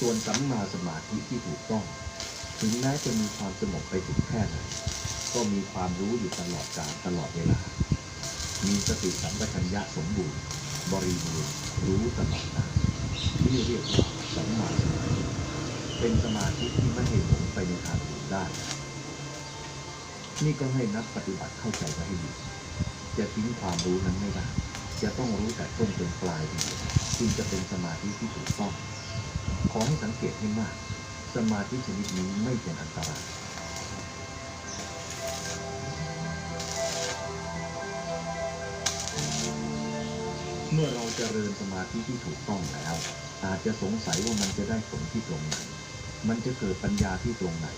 ส่วนสัมมาสมาธิที่ถูกต้อง ถึงแม้จะมีความสงบไปถึงแค่ไหนก็มีความรู้อยู่ตลอดกาลตลอดเวลา มีสติสัมปชัญญะสมบูรณ์ บริบูรณ์รู้ตลอดกาลนี่เรียกว่าสัมมาสมาธิเป็นสมาธิที่ไม่ให้หลงไปในทางอื่นได้ นี่ก็ให้นักปฏิบัติเข้าใจไว้ให้ดีจะทิ้งความรู้นั้นไม่ได้ จะต้องรู้แต่ต้นจนปลายทีเดีจึงจะเป็นสมาธิที่ถูกต้อง ขอให้สังเกตให้มาก สมาธิชนิดนี้ไม่เป็นอันตรายเมื่อเราจเจริญสมาธิที่ถูกต้องแล้ว อาจจะสงสัยว่ามันจะได้ผลที่ตรงไหน มันจะเกิดปัญญาที่ตรงไหน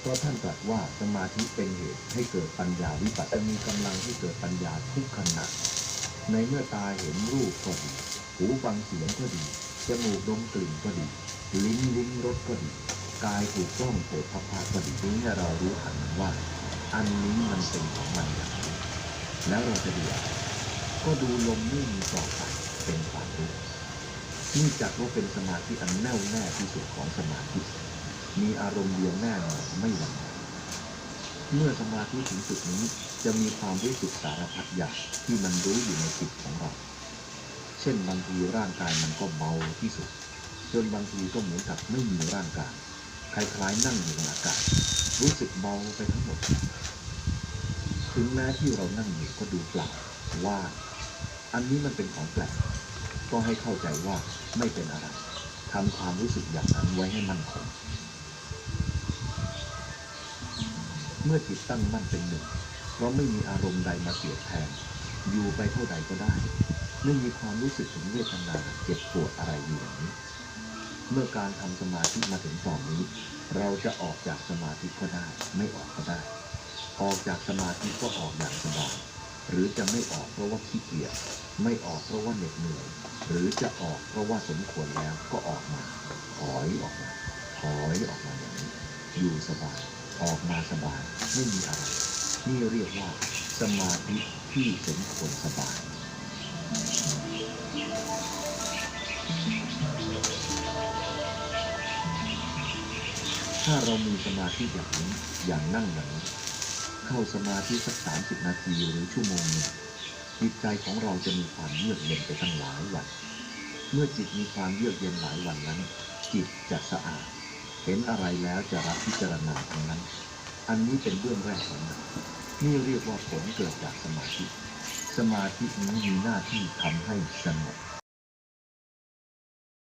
เพราะท่านตรัสว่าสมาธิเป็นเหตุให้เกิดปัญญาวิปัสสนามีกำลังที่เกิดปัญญาทุกขณะในเมื่อตาเห็นรูปก็ดี หูฟังเสียงก็ดี จมูกดมกลิ่นก็ดี ลิ้นลิ้มรสก็ดี กายถูกต้องโผฏฐัพพะก็ดีนี้เรารู้ทันว่า อันนี้มันเป็นของมันอย่างนี้แล้วเราจะดูอะไรก็ดูลมไม่มีต่อไปเป็นความรู้นี่จัดว่าเป็นสมาธิอันแน่วแน่ที่สุดของสมาธิ มีอารมณ์เดียวแน่นอนไม่หวั่นไหวเมื่อสมาธิถึงจุดนี้จะมีความรู้สึกสารพัดอย่างที่มันรู้อยู่ในจิตของเรา ช่นบางทีร่างกายมันก็เบาที่สุด จนบางทีก็เหมือนกับไม่มีร่างกาย คล้ายๆนั่งอยู่ในอากาศ รู้สึกเบาไปทั้งหมด ถึงแม้ที่เรานั่งอยู่ก็ดูเปล่าว่าอันนี้มันเป็นของแปลก ก็ให้เข้าใจว่าไม่เป็นอะไรทำความรู้สึกอย่างนั้นไว้ให้มั่นคง เมื่อจิตตั้งมั่นเป็นหนึ่ง เพราะไม่มีอารมณ์ใดมาเสียดแทน อยู่ไปเท่าใดก็ได้ ไม่มีความรู้สึกถึงเวทนาเจ็บปวดอะไรอยู่างนี้ เมื่อการทำสมาธิมาถึงตอนนี้ เราจะออกจากสมาธิก็ได้ ไม่ออกก็ได้ ออกจากสมาธิก็ออกอย่างสบายหรือจะไม่ออกเพราะว่าขี้เกียจไม่ออกเพราะว่าเหน็ดเหนื่อย หรือจะออกเพราะว่าสมควรแล้วก็ออกมาถอยออกมาถอยออกมาอย่างนี้อยู่สบายออกมาสบายไม่มีอะไรนี่เรียกว่าสมาธิที่สมควรสบาย ถ้าเรามีสมาธิอย่างนี้อย่างนั่งอย่างนี้เข้าสมาธิสักสามสิบนาทีหรือชั่วโมงหนึ่งจิตใจของเราจะมีความเยือกเย็นไปตั้งหลายวัน เมื่อจิตมีความเยือกเย็นหลายวันนั้น จิตจะสะอาด เห็นอะไรแล้วจะรับพิจารณาทั้งนั้น อันนี้เป็นเบื้องแรกของมันนี่เรียกว่าผลเกิดจากสมาธิ สมาธินี้มีหน้าที่ทำให้สงบ